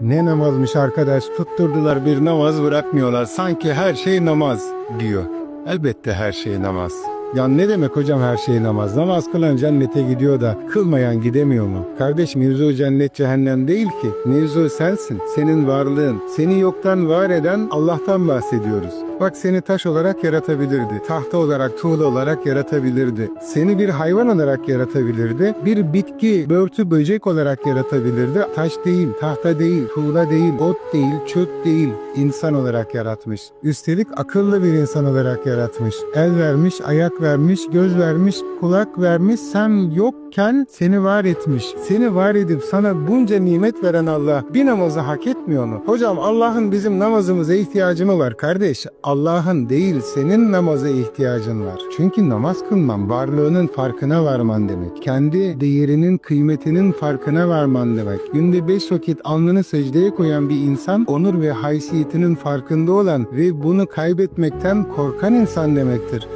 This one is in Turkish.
Ne namazmış arkadaş tutturdular bir namaz bırakmıyorlar sanki her şey namaz diyor. Elbette her şey namaz. Ya ne demek hocam her şey namaz? Namaz kılan cennete gidiyor da kılmayan gidemiyor mu? Kardeş mevzu cennet cehennem değil ki. Mevzu sensin. Senin varlığın. Seni yoktan var eden Allah'tan bahsediyoruz. Bak seni taş olarak yaratabilirdi. Tahta olarak, tuğla olarak yaratabilirdi. Seni bir hayvan olarak yaratabilirdi. Bir bitki, börtü, böcek olarak yaratabilirdi. Taş değil, tahta değil, tuğla değil, ot değil, çöp değil. insan olarak yaratmış. Üstelik akıllı bir insan olarak yaratmış. El vermiş, ayak vermiş, göz vermiş, kulak vermiş. Sen yokken seni var etmiş. Seni var edip sana bunca nimet veren Allah bir namazı hak etmiyor mu? Hocam Allah'ın bizim namazımıza ihtiyacı mı var kardeş? Allah'ın değil senin namaza ihtiyacın var. Çünkü namaz kılman varlığının farkına varman demek. Kendi değerinin kıymetinin farkına varman demek. Günde beş vakit alnını secdeye koyan bir insan onur ve haysiyetinin farkında olan ve bunu kaybetmekten korkan insan demektir.